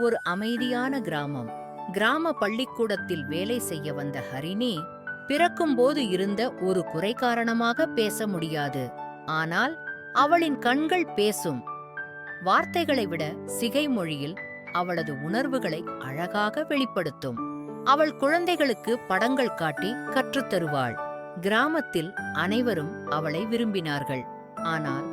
ஒரு அமைதியான கிராமம். கிராம பள்ளிக்கூடத்தில் வேலை செய்ய வந்த ஹரிணி பிறக்கும்போது இருந்த ஒரு குறை காரணமாக பேச முடியாது. ஆனால் அவளின் கண்கள் பேசும். வார்த்தைகளை விட சிகை மொழியில் அவளது உணர்வுகளை அழகாக வெளிப்படுத்தும். அவள் குழந்தைகளுக்கு படங்கள் காட்டி கற்றுத் தருவாள். கிராமத்தில் அனைவரும் அவளை விரும்பினார்கள். ஆனால்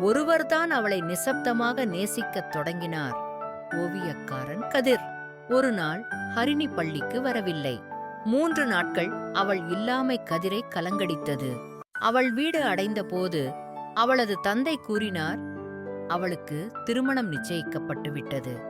ஒருவர்தான் அவளை நிசப்தமாக நேசிக்கத் தொடங்கினார். ஓவியக்காரன் கதிர். ஒரு நாள் ஹரிணி பள்ளிக்கு வரவில்லை. மூன்று நாட்கள் அவள் இல்லாமை கதிரை கலங்கடித்தது. அவள் வீடு அடைந்த போது அவளது தந்தை கூறினார் அவளுக்கு திருமணம் நிச்சயிக்கப்பட்டு விட்டது.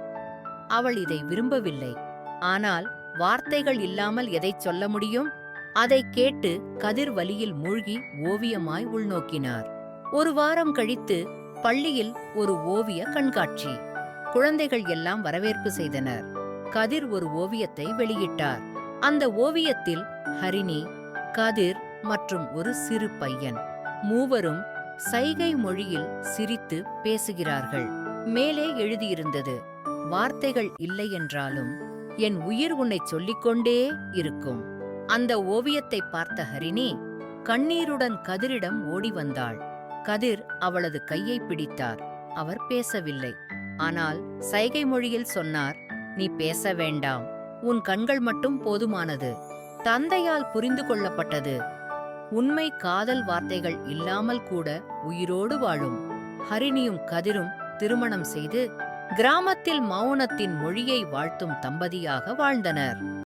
அவள் இதை விரும்பவில்லை. ஆனால் வார்த்தைகள் இல்லாமல் எதைச் சொல்ல முடியும்? அதைக் கேட்டு கதிர் வலியில் மூழ்கி ஓவியமாய் உள்நோக்கினார். ஒரு வாரம் கழித்து பள்ளியில் ஒரு ஓவிய கண்காட்சி. குழந்தைகள் எல்லாம் வரவேற்பு செய்தனர். கதிர் ஒரு ஓவியத்தை வெளியிட்டார். அந்த ஓவியத்தில் ஹரிணி கதிர் மற்றும் ஒரு சிறு பையன் மூவரும் சைகை மொழியில் சிரித்து பேசுகிறார்கள். மேலே எழுதியிருந்தது வார்த்தைகள் இல்லை என்றாலும் என் உயிர் உன்னைச் சொல்லிக்கொண்டே இருக்கும். அந்த ஓவியத்தை பார்த்த ஹரிணி கண்ணீருடன் கதிரிடம் ஓடி வந்தாள். கதிர் அவளது கையை பிடித்தார். அவர் பேசவில்லை. ஆனால் சைகை மொழியில் சொன்னார் நீ பேச வேண்டாம். உன் கண்கள் மட்டும் போதுமானது. தந்தையால் புரிந்து கொள்ளப்பட்டது. உண்மை காதல் வார்த்தைகள் இல்லாமல் கூட உயிரோடு வாழும். ஹரிணியும் கதிரும் திருமணம் செய்து கிராமத்தில் மௌனத்தின் மொழியை வாழ்த்தும் தம்பதியாக வாழ்ந்தனர்.